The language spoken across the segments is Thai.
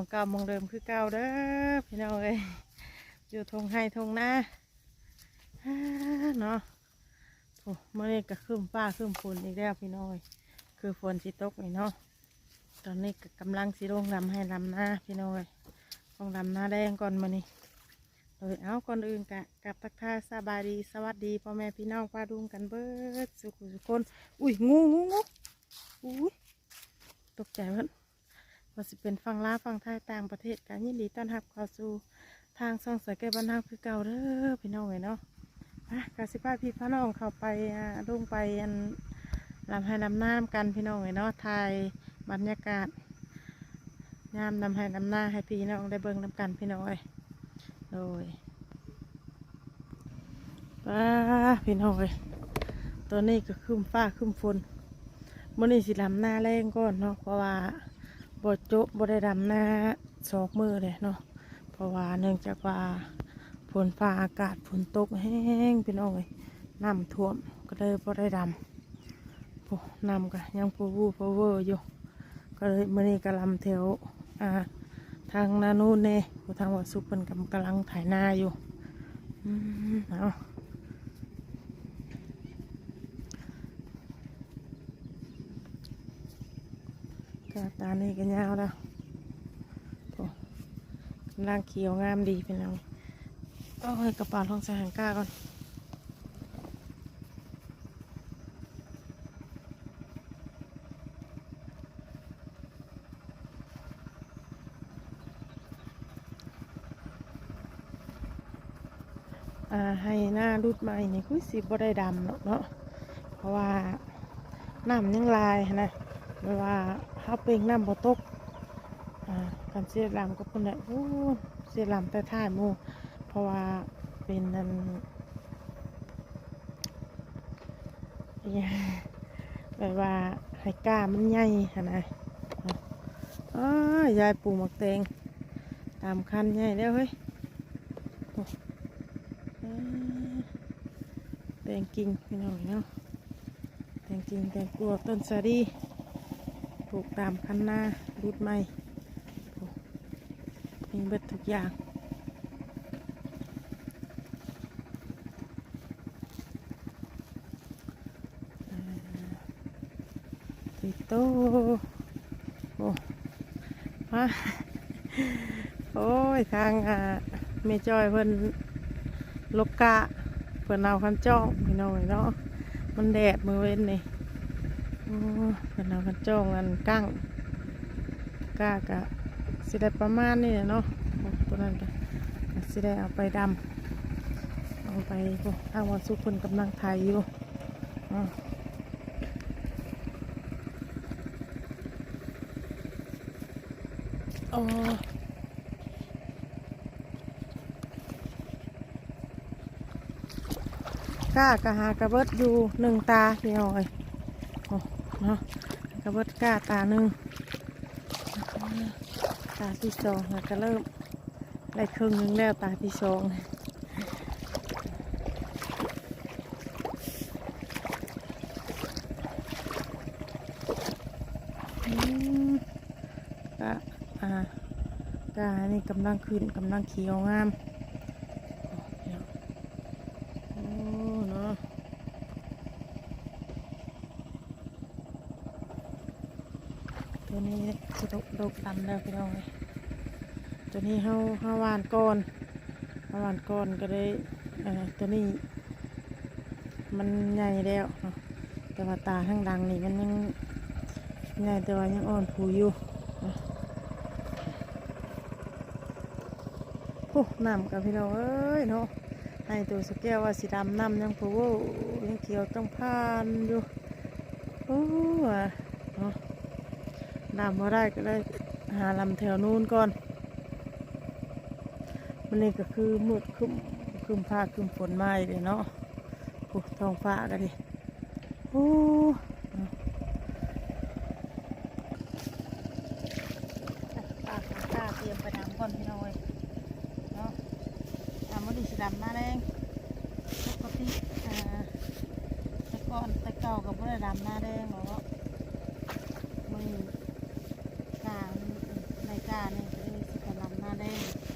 มากองเก่ามองเดิมคือเก่าเด้อพี่น้องเอ้ยอยู่ทงไห้ทงนาฮ่าเนาะโอ้เมื่อนี้ก็ขึ้นฟ้าขึ้นฝนอีกแล้วพี่น้องเอ้ยคือฝนสิตกนี่เนาะตอนนี้ก็กำลังสิลงลำให้ลำหน้าพี่น้องเอ้ยลงลำหน้าแดงก่อนมานี่เออเอาก่อนอื่นกะกับทักทายสบายดีสวัสดีพ่อแม่พี่น้องป้าดุงกันเบิดสุขสุคน อุ้ยงูงูงูอุ้ยตกใจเพิ่น ว่าสิเป็นฝั่งลาวฝั่งไทยต่างประเทศกันยินดีต้อนรับเข้าสู่ทางซ่องสายแก้วบ้านนาคือเก่าเด้อพี่น้องเอ้ยเนาะอะกสิพาพี่พี่น้องเข้าไปอ่าลงไปอันลำให้ลำน้ำกันพี่น้องเอ้ยเนาะถ่ายบรรยากาศงามนำให้ลำหน้าให้พี่น้องได้เบิ่งนำกันพี่น้องเอ้ยโดยป้าพี่น้องเอ้ยตัวนี้ก็ขึ้นฟ้าขึ้นฝนมื่อนี้สิลำหน้าแรงก่อนเนาะเพราะว่า บดโจะบได้ดำหน้าสองมือเลยเนาะเพราะว่าเนื่องจากว่าฝนฟ้าอากาศฝนตกแห้งพี่น้องเลยน้ำท่วมก็เลยบได้ดำโอ้น้ำก็ยังปูวูปูเวอร์อยู่ก็เลยมื่อนี้ก็ลำแถวอ่าทางนานูนเน่ทางวัดสุขเป็นกำกำลังถ่ายหน้าอยู่อืมเอา กานี่ก็ยาวแล้วโอ้กำลังเขียวงามดีเป็นแล้วโอ้ยกระเป๋าทองใส่หางก้าก่อนอ่าให้หน้ารุดใหม่นี่คุยสิบ่ได้ดำเนาะเพราะว่าน้ำยังลายนะไม่ว่าขาเปล่งน้ำบ่ตกการเสียลำก็เป็นแบบโอ้เสียลำแต่ท่ายมูเพราะว่าเป็นนันอิหยังแบบว่าให้ก้ามันใหญ่ขนาดอ๋อยายปูหมักแตงตามคันใหญ่แล้วเฮ้ยโอ้เอ้ยแตงกิ่งพี่น้องเนาะแตงกิ่งแตงกลัวต้นสาดี ปลูกตามคันนารุดไม้มีเบิดทุกอย่างติโตโอ้ฮะโอ้ย ทางอ่าเมจอยเพิ่นลกกะเพิ่นเอาคันจ้องพี่น้อยเนาะมันแดดมือเว้นนี่ อ้เป็นเอากันจ้องกันกั้งก้ากะสิได้ประมาณนี้เนาะตัวนั้นกะก็สิได้เอาไปดำเอาไปโอ้ทางวันสุขคนกำลังถ่ายอยู่โอ้ก้ากะหากระเบิดอยู่หนึ่งตาพี่น้อยโอ้ เนาะกระเบิดกาตาหนึ่งตาที่สองแล้วก็เริ่มได้ครึ่งหนึงแล้วตาที่สองอืมกะอ่ากานี่กำลังขึ้นกำลังเขียวงามโอ้เนาะ ตัวนี้จะ ดกดกดำแล้วพี่น้องเลยตัวนี้เฮาเฮาวานก้อนเฮาวานก้อนก็ได้เอ่อตัวนี้ มันใหญ่แล้วเนาะแต่ว่าตาข้างดังนี่มันยังใหญ่แต่ว่ายังอ่อนผูอยู่โอ้น้ำกับพี่น้องเอ้ยเนาะให้ตัวสแก้วว่าสีดำน้ำยังผูยังเขียวต้องผ่านอยู่โอ้ว่ะเนาะดำมาได้ก็ได้ หาลำแถวนู้นก่อน มันนี่ก็คือมืดคึมคึมฟ้าคึมฝนมาอีกเลยเนาะโอ้ท้องฟ้ากันดิโอ้ปากตาเตรียมไปดำก่อนพี่น้อยเนาะดำมาดีสิดำหน้าแดงปกติอ่าแต่ก่อนแต่เก่ากับเมื่อดำหน้าแดงหรอกมือกลาง Amen.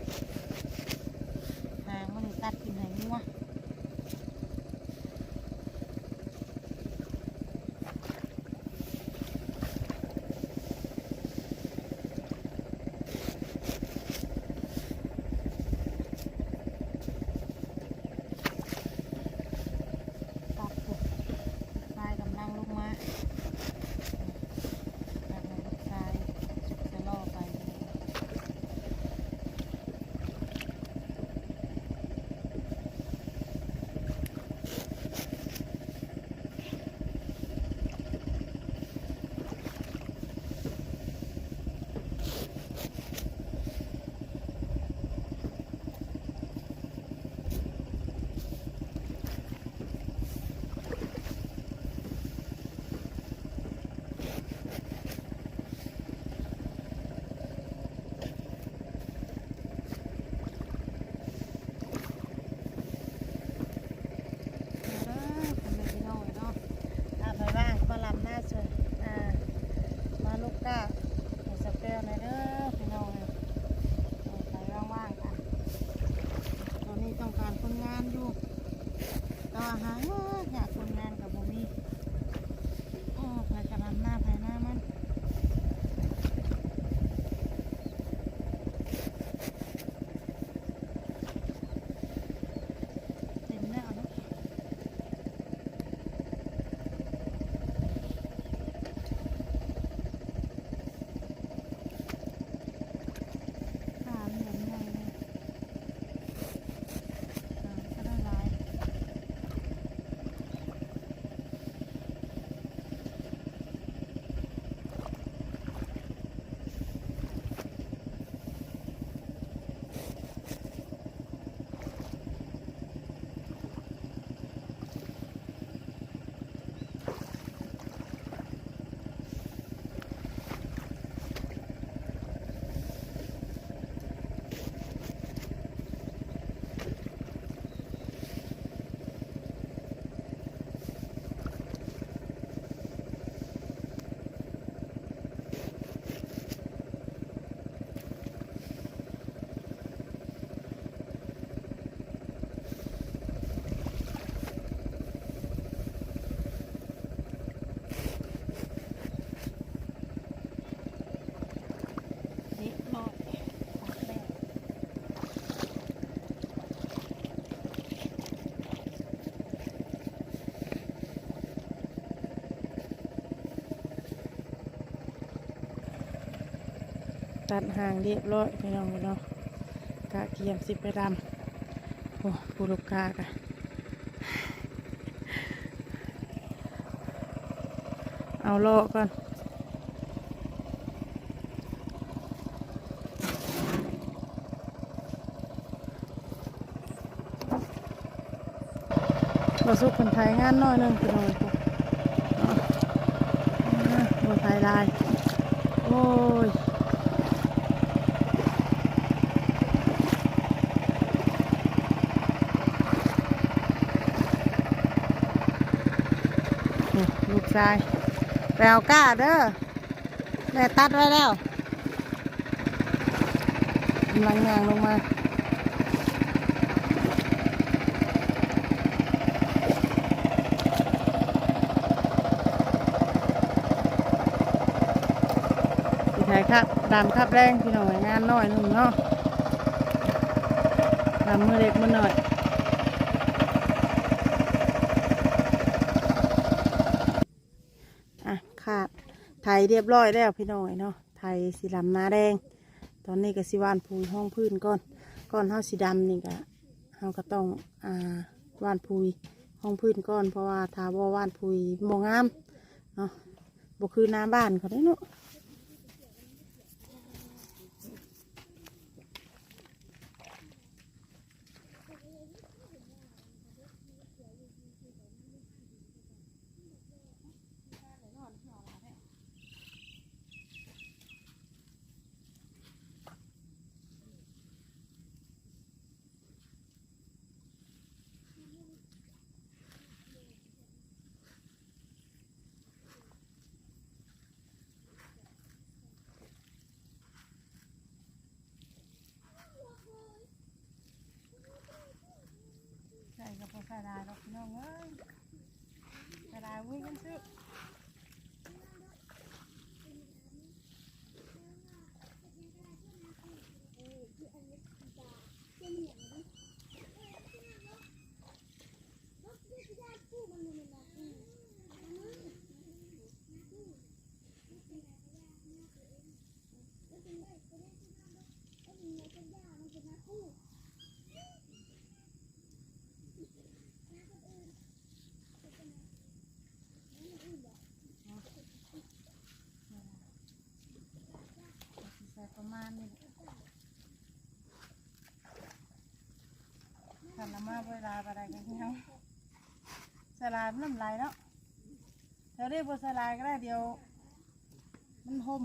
ตัดห่างเรียบร้อยพี่น้องเนาะกะเกียมสิไปดำโอ้ปูลูกกากะเอาโลก่อนเราสู้คนไทยงานน้อยนึงพี่น้องคนไทยได้โอ้ย นี่ลูกชายแปลวก้าเด้อแม่ตัดไว้แล้วกำลังยางลงมาสีไทยครับดำครับแรงพี่หน่อยงานน้อยหนุ่มเนาะดำมือเล็กมือหน่อยอะขาดไท ยเรียบร้อยแล้วพี่น้อยเนาะไทยสีดำน้าแดง ตอนนี้ก็สิวานพูยห้องพื้นก่อนก่อนเฮาสีดำนี่ก็เฮาก็ต้องอ่าวานพูยห้องพื้นก่อนเพราะว่าทาบ่วานพูยมองงามเนาะบ่คือน้าบ้านเขาได้เนาะ ใส่กระเพาะใส่ลายดอกพี่น้องเอ้ยใส่ลายวิ่งกันซื้อใส่ประมาณนี้ทำ น้ำมาเวลาอะไรกันพี่น้องใส่ลายมันน้ำลายแล้วเดี๋ยวเรียกว่าสลายก็ได้เดียว มันหม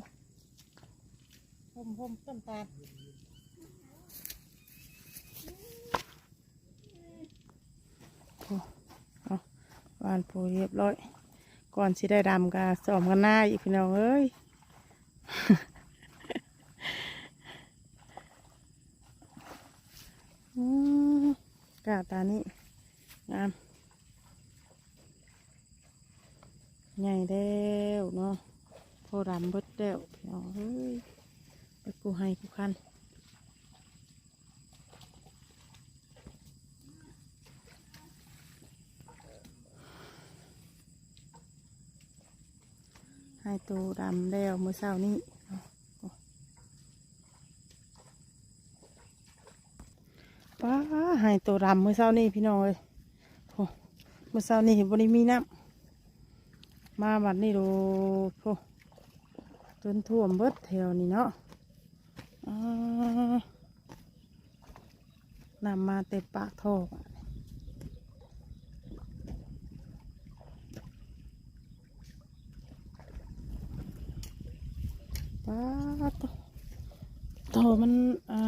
หมหมต้นตาลโอ้หวานปูเรียบร้อย ก่อนสิได้ดำก็สอมกันหน้าอีกพี่น้องเอ้ย อืม กาตานี้งามใหญ่แล้วเนาะพอรำเบิดแล้วพี่น้องเฮ้ยไปกูให้กูคันให้ตัวดำแล้วเมื่อเช้านี้เนาะโอ้ ป้าให้ตัวดำเมื่อเช้านี้พี่น้องเอ้ยโอ้เมื่อเช้านี้บริมีน้ำมาบัดนี้ดูโอ้จนท่วมเบิดแถวนี้เนาะนำมาเต็มปากท่อปาโตท่อมันอ่า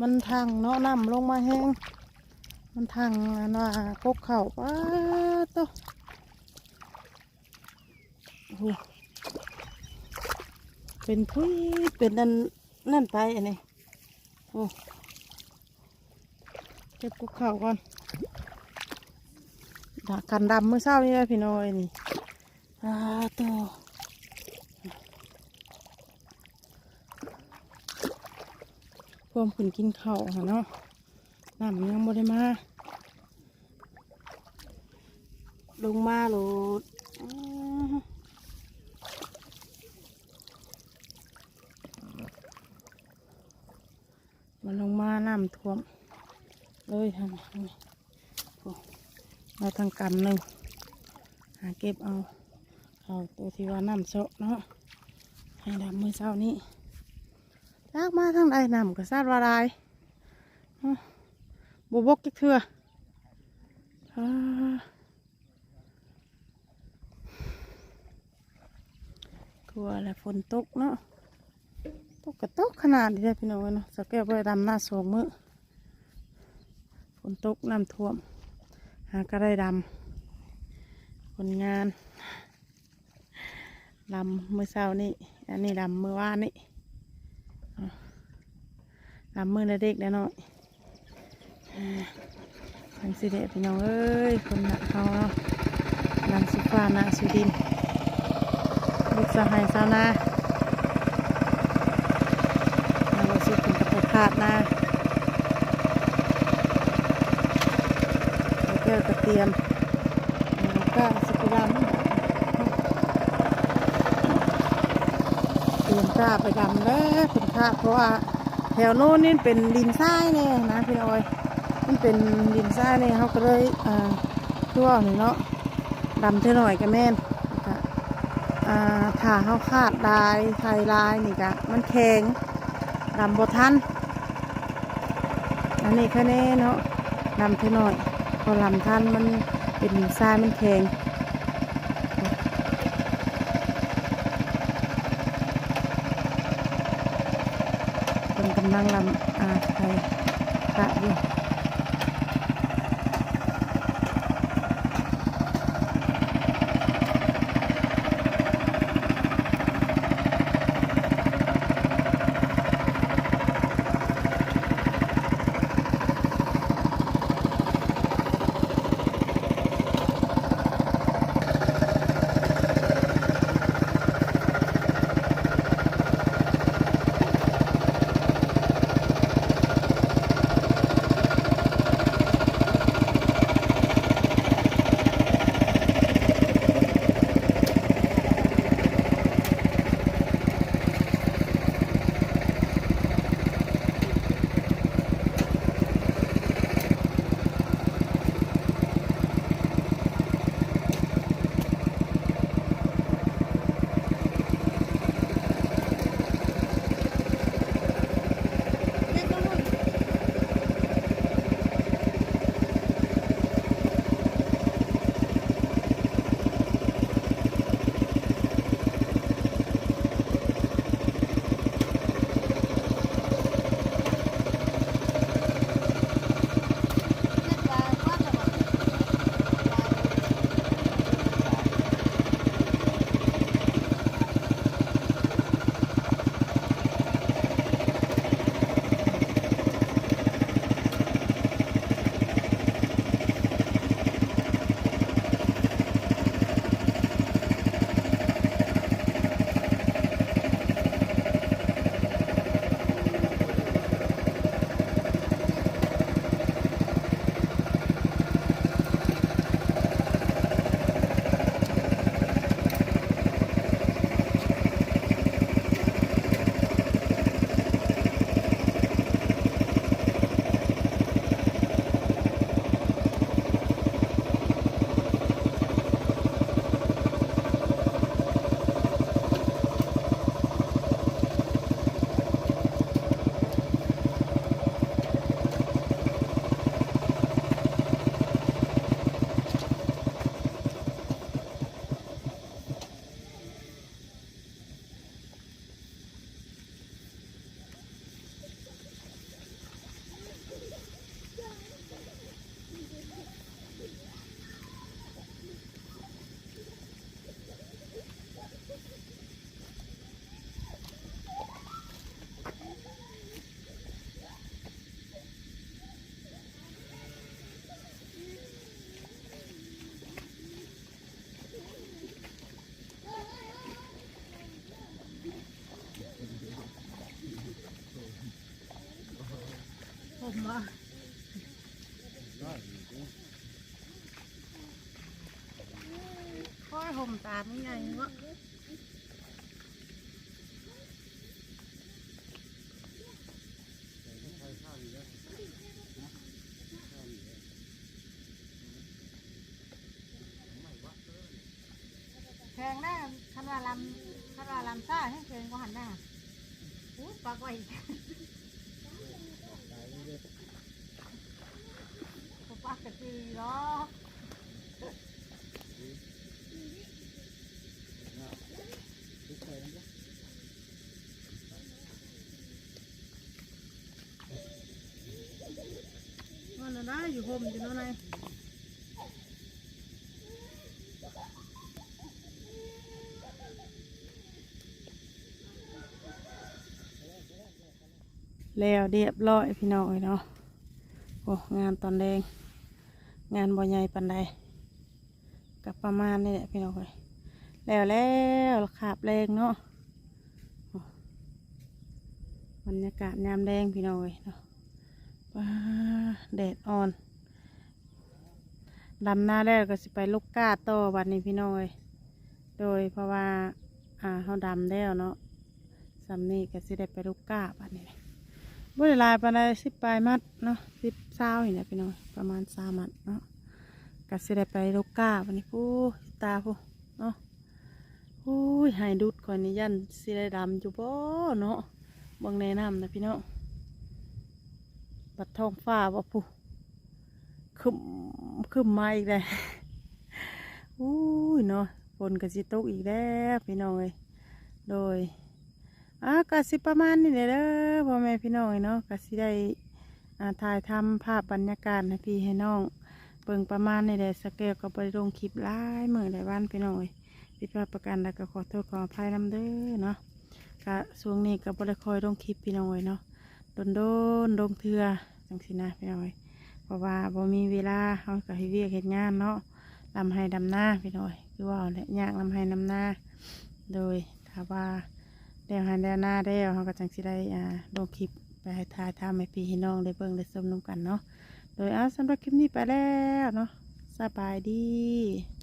มันทางเนาะน้ำลงมาแห้ง มันทางน่ากกเข่าป้าโตเป็นพุ้ยเป็นนั่นนั่นไปอันนี้โอ้เก็บกกเข่าก่อนดากันดำเมื่อเช้านี่แหละพี่น้อยนี่ป้าดโต วมขึ้นกินข้าวค่ะเนาะน้ำยังบ่ได้มาลงมาโหลดมันลงมาน้ำท่วม เลยทางนี้เราทางกำหนึ่งหาเก็บเอาเอาตัวที่ว่าน้ำโซะเนาะให้ดำมือเช้านี้ ลากมาทางใดนำก็ซาดวาลายบวบกจักเถื่อกลัวแหละฝนตกเนาะ ตกกระตกขนาดนี้เลยพี่น้องเนาะสกแก้วไปดำหน้าสองมือฝนตกน้ำท่วม หาก็ได้ดำผลงานดำเมื่อเช้านี้ อันนี้ดำเมื่อวานนี้อ่ ดำมือเด็กแล้วเนาะทางสิเดพี่น้องเอ้ยคนหนักเขาเนาะนังสุฟานาสุดินลูกสหายสาวนาเราสุดเป็นกระเพาะขาดนะแล้วก็กระเทียมแล้วก็สกุดำเตรียมกล้าไปดำแล้วคุณค่าเพราะว่า แถวโน้นนี่เป็นดินทรายเนี่ยนะพี่น้อยมันเป็นดินทรายเนี่ยเขาก็เลยอ่าตัวหนึ่งเนาะดำเท่าหน่อยก็แม่นอ่าถ้าเขาคาดลายไทยลายนี่ก็มันแข็งดำบทันอันนี้แค่นี้เนาะดำเท่าหน่อยพอลำทันมันเป็นดินทรายมันแข็ง บ่ค่อยห่มตาไม่ไงวะแพงได้คันว่าลำคันว่าลำซ่าให้แพงกวาหันหน้าอู้ปากไว้บ่ปากกะจีหรอกมันน่ะได้ อยู่ห่มอยู่เนั่นไงแล้วเรียบร้อยพี่น้องเอ้ยเนาะโอ้งานตอนแดง งานบ่ใหญ่ปันใดกับประมาณนี่แหละพี่น้องเอ้ยแล้วแล้วขาบแรงเนาะโอ้บรรยากาศยามแดงพี่น้องเอ้ยเนาะว้าแดดอ่อน ดำหน้าแล้วก็สิไปลูกกาต่อวันนี้พี่น้อยโดยเพราะว่า อ่าเขาดำแล้วเนาะสำนี้ก็สิได้ไปลูกกาบัดนี้บ่ได้หลายปานใดสิบปลายมัดเนาะสิบเศร้าอย่างเนี้ยพี่น้องประมาณสามมัดเนาะก็สิได้ไปลูกก้าวันนี้ผู้ตาผู้เนาะโอ้ยหายดุดก่อนนี่ยันสิได้ดำอยู่บ่เนาะบังแนะนำนะพี่น้องบัดทองฟ้าบ่ผู้ คึมคึมมาอีกแล้วอู้ยเนาะฝนก็สิตกอีกแล้วพี่น้องเอ้ยโดยอะก็สิประมาณนี้แหละเด้อพ่อแม่พี่น้องเนาะก็สิได้ถ่ายทำภาพบรรยากาศให้พี่ให้น้องเบิ่งประมาณนี้แหละสเกลก็ไปลงคลิปหลายมือหลายวันพี่น้องเอ้ยผิดพลาดประการใดก็ขอโทษขออภัยนำเด้อเนาะก็ช่วงนี้ก็บ่ได้คอยลงคลิปพี่น้องเอ้ยเนาะโดนโดนลงเทื่อจังสินะพี่น้อง เพราะว่าบ่มีเวลาเขาก็ให้เวียกเห็ดงานเนาะลำให้ดำหน้าพี่น้องเอ้ยคือว่าแหละยากลำให้ดำหน้า โดยถ้าว่าเดี๋ยวหันเดี๋ยวหน้าเดี๋ยวเขาก็จังสิได้อ่าลงคลิปไปให้ทายทำให้พี่ให้น้องได้เบิ่งได้ชมนุ่มกันเนาะโดยเอาสำหรับคลิปนี้ไปแล้วเนาะสบายดี